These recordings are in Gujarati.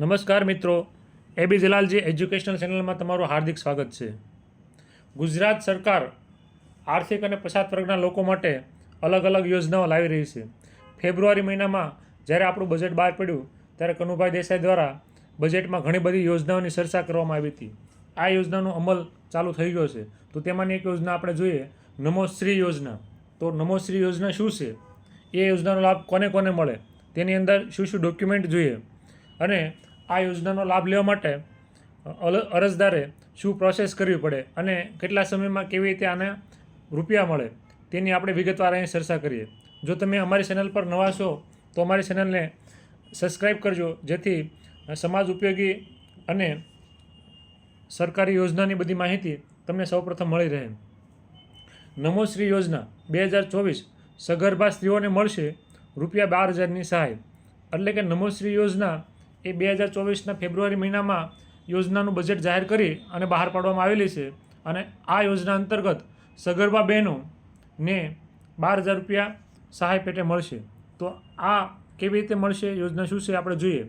નમસ્કાર મિત્રો. એબી જલાલજી એજ્યુકેશનલ ચેનલમાં તમારું હાર્દિક સ્વાગત છે. ગુજરાત સરકાર આર્થિક અને પછાત વર્ગના લોકો માટે અલગ અલગ યોજનાઓ લાવી રહી છે. ફેબ્રુઆરી મહિનામાં જ્યારે આપણું બજેટ બહાર પડ્યું, ત્યારે કનુભાઈ દેસાઈ દ્વારા બજેટમાં ઘણી બધી યોજનાઓની ચર્ચા કરવામાં આવી હતી. આ યોજનાનો અમલ ચાલુ થઈ ગયો છે. તો તેમાંની એક યોજના આપણે જોઈએ નમોશ્રી યોજના. તો નમોશ્રી યોજના શું છે? એ યોજનાનો લાભ કોને કોને મળે? તેની અંદર શું શું ડોક્યુમેન્ટ જોઈએ? અને આ યોજનાનો લાભ લેવા માટે અરજદારે શું પ્રોસેસ કરવી પડે અને કેટલા સમયમાં કેવી રીતે આને રૂપિયા મળે, તેની આપણે વિગતવાર અહીં ચર્ચા કરીએ. જો તમે અમારી ચેનલ પર નવા છો તો અમારી ચેનલને સબસ્ક્રાઈબ કરજો, જેથી સમાજ ઉપયોગી અને સરકારી યોજનાની બધી માહિતી તમને સૌપ્રથમ મળી રહે. નમોશ્રી યોજના બે હજાર ચોવીસ સગર્ભા સ્ત્રીઓને મળશે રૂપિયા બાર હજારની સહાય. એટલે કે નમોશ્રી યોજના એ બે હજાર ચોવીસના ફેબ્રુઆરી મહિનામાં યોજનાનું બજેટ જાહેર કરી અને બહાર પાડવામાં આવેલી છે. અને આ યોજના અંતર્ગત સગર્ભા બહેનોને બાર હજાર રૂપિયા સહાય પેટે મળશે. તો આ કેવી રીતે મળશે? યોજના શું છે? આપણે જોઈએ.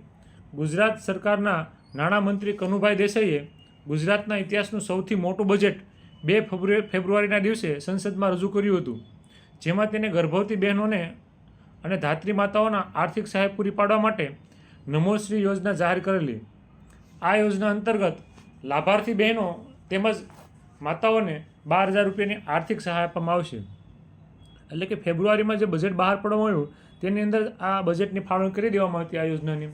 ગુજરાત સરકારના નાણામંત્રી કનુભાઈ દેસાઈએ ગુજરાતના ઇતિહાસનું સૌથી મોટું બજેટ બે ફેબ્રુઆરી ફેબ્રુઆરીના દિવસે સંસદમાં રજૂ કર્યું હતું. જેમાં તેને ગર્ભવતી બહેનોને અને ધાત્રી માતાઓના આર્થિક સહાય પૂરી પાડવા માટે નમોશ્રી યોજના જાહેર કરેલી. આ યોજના અંતર્ગત લાભાર્થી બહેનો તેમજ માતાઓને બાર હજાર રૂપિયાની આર્થિક સહાય આપવામાં આવશે. એટલે કે ફેબ્રુઆરીમાં જે બજેટ બહાર પાડવામાં આવ્યું, તેની અંદર આ બજેટની ફાળવણી કરી દેવામાં આવતી આ યોજનાની.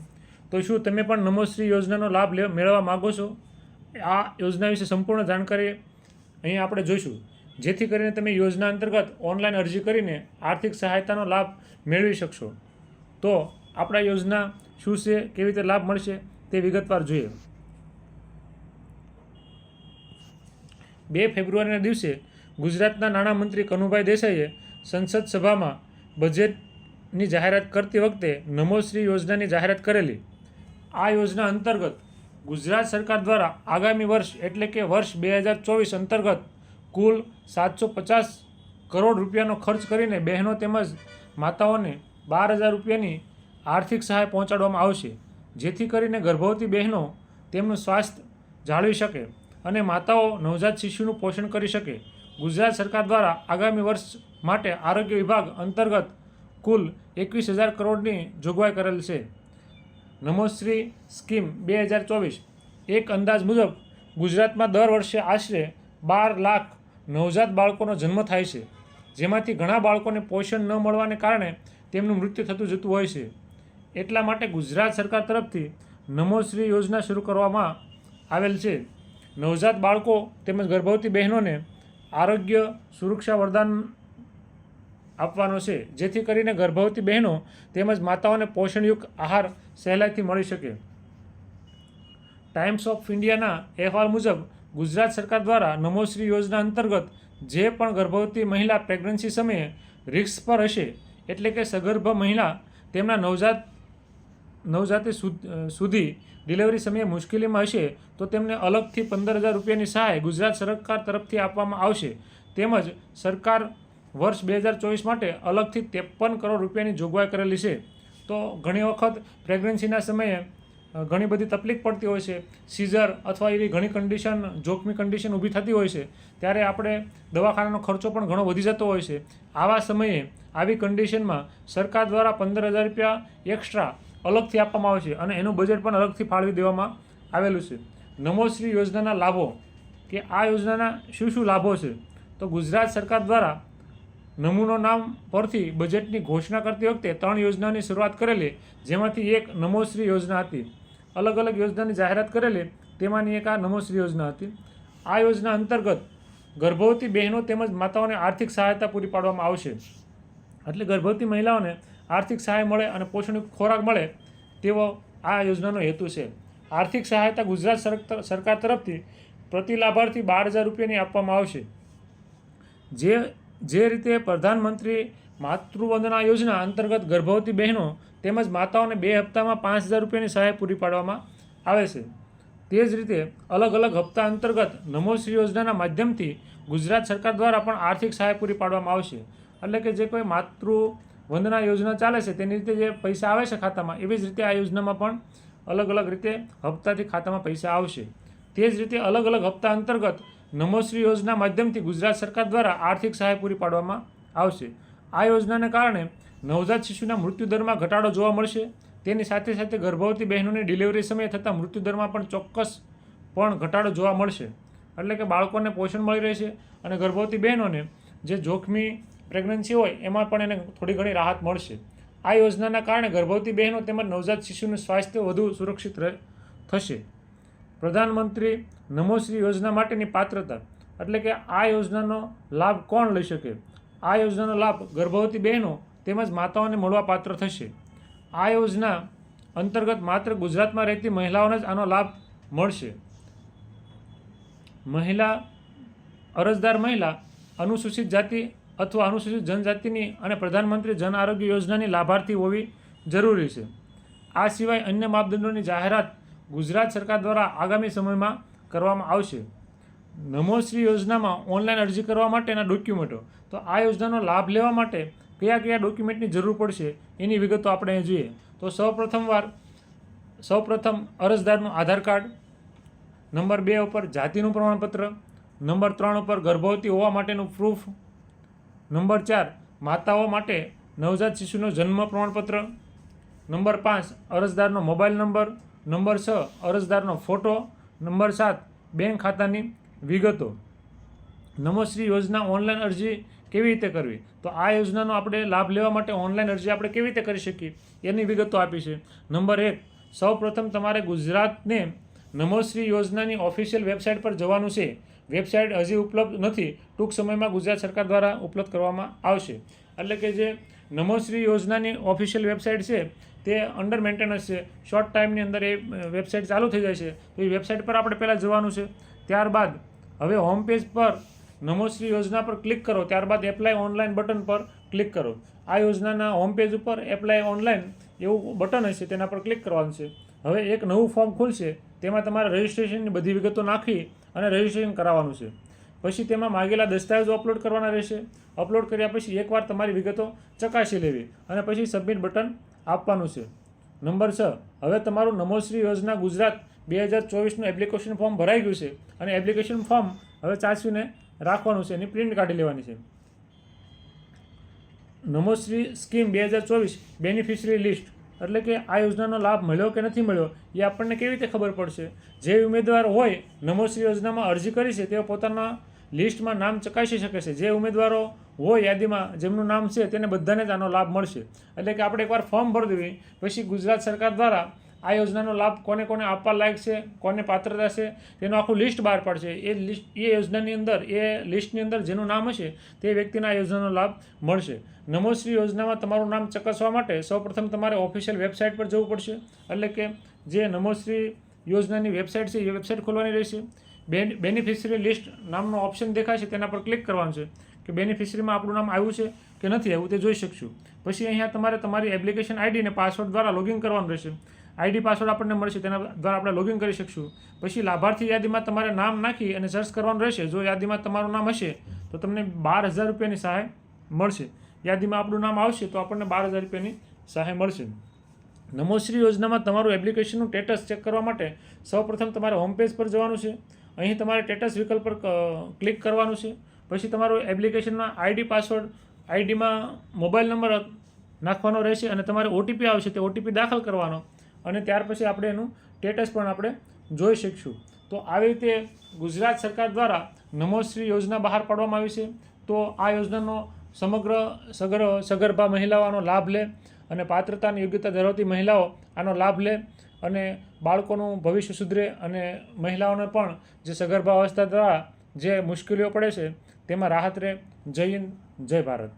તો શું તમે પણ નમોશ્રી યોજનાનો લાભ લે, મેળવવા માગો છો? આ યોજના વિશે સંપૂર્ણ જાણકારી અહીં આપણે જોઈશું. જેથી કરીને તમે યોજના અંતર્ગત ઓનલાઈન અરજી કરીને આર્થિક સહાયતાનો લાભ મેળવી શકશો. તો આપણા યોજના શું છે, કેવી રીતે લાભ મળશે તે વિગતવાર જોઈએ. બે ફેબ્રુઆરીના દિવસે ગુજરાતના નાણામંત્રી કનુભાઈ દેસાઈએ સંસદ સભામાં બજેટની જાહેરાત કરતી વખતે નમોશ્રી યોજનાની જાહેરાત કરેલી. આ યોજના અંતર્ગત ગુજરાત સરકાર દ્વારા આગામી વર્ષ એટલે કે વર્ષ બે હજાર ચોવીસ અંતર્ગત કુલ સાતસો પચાસ કરોડ રૂપિયાનો ખર્ચ કરીને બહેનો તેમજ માતાઓને બાર હજાર રૂપિયાની આર્થિક સહાય પહોંચાડવામાં આવશે, જેથી કરીને ગર્ભવતી બહેનો તેમનું સ્વાસ્થ્ય જાળવી શકે અને માતાઓ, નવજાત શિશુનું પોષણ કરી શકે. ગુજરાત સરકાર દ્વારા આગામી વર્ષ માટે આરોગ્ય વિભાગ અંતર્ગત કુલ એકવીસ હજાર કરોડની જોગવાઈ કરેલ છે. નમોશ્રી સ્કીમ બે હજાર ચોવીસ એક અંદાજ મુજબ ગુજરાતમાં દર વર્ષે આશરે બાર લાખ નવજાત બાળકોનો જન્મ થાય છે, જેમાંથી ઘણા બાળકોને પોષણ ન મળવાને કારણે તેમનું મૃત્યુ થતું જતું હોય છે. એટલા માટે ગુજરાત સરકાર તરફથી નમોશ્રી યોજના શરૂ કરવામાં આવેલ છે. નવજાત બાળકો તેમજ ગર્ભવતી બહેનોને આરોગ્ય સુરક્ષા વરદાન આપવાનો છે, જેથી કરીને ગર્ભવતી બહેનો તેમજ માતાઓને પોષણયુક્ત આહાર સહેલાઈથી મળી શકે. ટાઈમ્સ ઓફ ઇન્ડિયાના અહેવાલ મુજબ, ગુજરાત સરકાર દ્વારા નમોશ્રી યોજના અંતર્ગત જે પણ ગર્ભવતી મહિલા પ્રેગ્નન્સી સમયે રિસ્ક પર હશે, એટલે કે સગર્ભ મહિલા તેમના નવજાત નવજાતિ સુધ- ડિલિવરી સમયે મુશ્કેલીમાં હશે તો તેમને અલગથી પંદર હજાર રૂપિયાની સહાય ગુજરાત સરકાર તરફથી આપવામાં આવશે. તેમજ સરકાર વર્ષ બે હજાર ચોવીસ માટે અલગથી ત્રેપન કરોડ રૂપિયાની જોગવાઈ કરેલી છે. તો ઘણી વખત પ્રેગ્નન્સીના સમયે ઘણી બધી તકલીફ પડતી હોય છે. સીઝર અથવા એવી ઘણી કન્ડિશન જોખમી કન્ડિશન ઊભી થતી હોય છે. ત્યારે આપણે દવાખાનાનો ખર્ચો પણ ઘણો વધી જતો હોય છે. આવા સમયે આવી કન્ડિશનમાં સરકાર દ્વારા પંદર હજાર રૂપિયા એક્સ્ટ્રા અલગથી આપવામાં આવે છે અને એનું બજેટ પણ અલગથી ફાળવી દેવામાં આવેલું છે. નમોશ્રી યોજનાના લાભો, કે આ યોજનાના શું શું લાભો છે? તો ગુજરાત સરકાર દ્વારા નમૂનો નામ પરથી બજેટની ઘોષણા કરતી વખતે ત્રણ યોજનાની શરૂઆત કરેલી, જેમાંથી એક નમોશ્રી યોજના હતી. અલગ અલગ યોજનાની જાહેરાત કરેલી, તેમાંની એક આ નમોશ્રી યોજના હતી. આ યોજના અંતર્ગત ગર્ભવતી બહેનો તેમજ માતાઓને આર્થિક સહાયતા પૂરી પાડવામાં આવશે. એટલે ગર્ભવતી મહિલાઓને આર્થિક સહાય મળે અને પોષણયુક્ત ખોરાક મળે તેવો આ યોજનાનો હેતુ છે. આર્થિક સહાયતા ગુજરાત સરક- સરકાર તરફથી પ્રતિ લાભાર્થી બાર હજાર રૂપિયાની આપવામાં આવશે. જે જે રીતે પ્રધાનમંત્રી માતૃવંદના યોજના અંતર્ગત ગર્ભવતી બહેનો તેમજ માતાઓને બે હપ્તામાં પાંચ હજાર રૂપિયાની સહાય પૂરી પાડવામાં આવે છે. તે જ રીતે અલગ અલગ હપ્તા અંતર્ગત નમોશ્રી યોજનાના માધ્યમથી ગુજરાત સરકાર દ્વારા પણ આર્થિક સહાય પૂરી પાડવામાં આવશે. એટલે કે જે કોઈ માતૃ વંદના યોજના ચાલે છે, તેની રીતે જે પૈસા આવે છે ખાતામાં, એવી જ રીતે આ યોજનામાં પણ અલગ અલગ રીતે હપ્તાથી ખાતામાં પૈસા આવશે. તે જ રીતે અલગ અલગ હપ્તા અંતર્ગત નમોશ્રી યોજના માધ્યમથી ગુજરાત સરકાર દ્વારા આર્થિક સહાય પૂરી પાડવામાં આવશે. આ યોજનાને કારણે નવજાત શિશુના મૃત્યુદરમાં ઘટાડો જોવા મળશે. તેની સાથે સાથે ગર્ભવતી બહેનોની ડિલિવરી સમયે થતાં મૃત્યુદરમાં પણ ચોક્કસ પણ ઘટાડો જોવા મળશે. એટલે કે બાળકોને પોષણ મળી રહેશે અને ગર્ભવતી બહેનોને જે જોખમી પ્રેગ્નન્સી હોય, એમાં પણ એને થોડી ઘણી રાહત મળશે. આ યોજનાના કારણે ગર્ભવતી બહેનો તેમજ નવજાત શિશુનું સ્વાસ્થ્ય વધુ સુરક્ષિત થશે. પ્રધાનમંત્રી નમોશ્રી યોજના માટેની પાત્રતા, એટલે કે આ યોજનાનો લાભ કોણ લઈ શકે? આ યોજનાનો લાભ ગર્ભવતી બહેનો તેમજ માતાઓને મળવા પાત્ર થશે. આ યોજના અંતર્ગત માત્ર ગુજરાતમાં રહેતી મહિલાઓને જ આનો લાભ મળશે. મહિલા અરજદાર મહિલા અનુસૂચિત જાતિ અથવા અનુસૂચિત જનજાતિની અને પ્રધાનમંત્રી જન આરોગ્ય યોજનાની લાભાર્થી હોવી જરૂરી છે. આ સિવાય અન્ય માપદંડોની જાહેરાત ગુજરાત સરકાર દ્વારા આગામી સમયમાં કરવામાં આવશે. નમોશ્રી યોજનામાં ઓનલાઈન અરજી કરવા માટેના ડોક્યુમેન્ટો. તો આ યોજનાનો લાભ લેવા માટે કયા કયા ડોક્યુમેન્ટની જરૂર પડશે એની વિગતો આપણે જોઈએ. તો સૌપ્રથમવાર, સૌપ્રથમ અરજદારનું આધાર કાર્ડ, નંબર બે ઉપર જાતિનું પ્રમાણપત્ર, નંબર ત્રણ ઉપર ગર્ભવતી હોવા માટેનું પ્રૂફ નંબર ચાર, માતાઓ માટે નવજાત શિશુનો જન્મ પ્રમાણપત્ર. નંબર પાંચ, અરજદારનો મોબાઈલ નંબર. નંબર છ, અરજદારનો ફોટો. નંબર સાત, બેંક ખાતાની વિગતો. નમોશ્રી યોજના ઓનલાઈન અરજી કેવી રીતે કરવી? તો આ યોજનાનો આપણે લાભ લેવા માટે ઓનલાઈન અરજી આપણે કેવી રીતે કરી શકીએ? એની વિગતો આપી છે. નંબર એક, સૌપ્રથમ તમારે ગુજરાતને નમોશ્રી યોજનાની ઓફિશિયલ વેબસાઇટ પર જવાનું છે. વેબસાઇટ હજી ઉપલબ્ધ નથી. ટૂંક સમયમાં ગુજરાત સરકાર દ્વારા ઉપલબ્ધ કરવામાં આવશે. એટલે કે જે નમોશ્રી યોજનાની ઓફિશિયલ વેબસાઇટ છે, તે અંડર મેન્ટેનન્સ છે. શોર્ટ ટાઈમની અંદર એ વેબસાઇટ ચાલુ થઈ જાય છે. તો એ વેબસાઇટ પર આપણે પહેલાં જવાનું છે. ત્યારબાદ હવે હોમ પેજ પર નમોશ્રી યોજના પર ક્લિક કરો. ત્યારબાદ એપ્લાય ઓનલાઈન બટન પર ક્લિક કરો. આ યોજનાના હોમ પેજ ઉપર એપ્લાય ઓનલાઈન એવું બટન હશે, તેના પર ક્લિક કરવાનું છે. હવે એક નવું ફોર્મ ખુલશે, તેમાં તમારે રજિસ્ટ્રેશનની બધી વિગતો નાખી અને રજિસ્ટ્રેશન કરાવવાનું છે. પછી તેમાં માગેલા દસ્તાવેજો અપલોડ કરવાના રહેશે. અપલોડ કર્યા પછી એકવાર તમારી વિગતો ચકાસી લેવી અને પછી સબમિટ બટન આપવાનું છે. નંબર છ, હવે તમારું નમોશ્રી યોજના ગુજરાત બે હજાર ચોવીસનું એપ્લિકેશન ફોર્મ ભરાઈ ગયું છે અને એપ્લિકેશન ફોર્મ હવે ચાસવીને રાખવાનું છે એની પ્રિન્ટ કાઢી લેવાની છે. નમોશ્રી સ્કીમ બે હજાર ચોવીસ બેનિફિશરી લિસ્ટ એટલે કે આ યોજનાનો લાભ મળ્યો કે નથી મળ્યો, એ આપણને કેવી રીતે ખબર પડશે? જે ઉમેદવાર હોય, નમોશ્રી યોજનામાં અરજી કરી છે, તેઓ પોતાના લિસ્ટમાં નામ ચકાસી શકે છે. જે ઉમેદવારો હોય યાદીમાં જેમનું નામ છે, તેને બધાને જ આનો લાભ મળશે. એટલે કે આપણે એકવાર ફોર્મ ભરી દેવી. પછી ગુજરાત સરકાર દ્વારા આ યોજનાનો લાભ કોને કોને આપવા લાયક છે, કોને પાત્રતા છે તેનું આખું લિસ્ટ બહાર પાડશે. એ લિસ્ટ, એ યોજનાની અંદર, એ લિસ્ટની અંદર જેનું નામ હશે, તે વ્યક્તિને આ યોજનાનો લાભ મળશે. નમોશ્રી યોજનામાં તમારું નામ ચકાસવા માટે સૌપ્રથમ તમારે ઓફિશિયલ વેબસાઇટ પર જવું પડશે. એટલે કે જે નમોશ્રી યોજનાની વેબસાઇટ છે, એ વેબસાઇટ ખોલવાની રહેશે. બેન, બેનિફિશરી લિસ્ટ નામનો ઓપ્શન દેખાય છે તેના પર ક્લિક કરવાનું છે કે બેનિફિશરીમાં આપણું નામ આવ્યું છે કે નથી આવ્યું તે જોઈ શકશું. પછી અહીંયા તમારે તમારી એપ્લિકેશન આઈડી અને પાસવર્ડ દ્વારા લોગિન કરવાનું રહેશે. આઈડી પાસવર્ડ આપણને મળશે, તેના દ્વારા આપણે લોગિન કરી શકશું. પછી લાભાર્થી યાદીમાં તમારે નામ નાખી અને સર્ચ કરવાનું રહેશે. જો યાદીમાં તમારું નામ હશે, તો તમને બાર હજાર રૂપિયાની સહાય મળશે. યાદીમાં આપણું નામ આવશે, તો આપણને બાર હજાર રૂપિયાની સહાય મળશે. નમોશ્રી યોજનામાં તમારું એપ્લિકેશનનું સ્ટેટસ ચેક કરવા માટે સૌપ્રથમ તમારે હોમ પેજ પર જવાનું છે. અહીં તમારે સ્ટેટસ વિકલ્પ પર ક્લિક કરવાનું છે. પછી તમારું એપ્લિકેશનના આઈડી પાસવર્ડ, આઈડીમાં મોબાઈલ નંબર નાખવાનો રહેશે અને તમારે ઓટીપી આવશે, તે ઓટીપી દાખલ કરવાનો. અને ત્યાર પછી આપણે એનું સ્ટેટસ પણ આપણે જોઈ શકીશું. તો આવી રીતે ગુજરાત સરકાર દ્વારા નમોશ્રી યોજના બહાર પાડવામાં આવી છે. તો આ યોજનાનો સમગ્ર સગર, સગર્ભા મહિલાઓ આનો લાભ લે અને પાત્રતાની યોગ્યતા ધરાવતી મહિલાઓ આનો લાભ લે અને બાળકોનું ભવિષ્ય સુધરે અને મહિલાઓને પણ જે સગર્ભા અવસ્થા દ્વારા જે મુશ્કેલીઓ પડે છે, તેમાં રાહત રહે. જય હિન્દ, જય ભારત.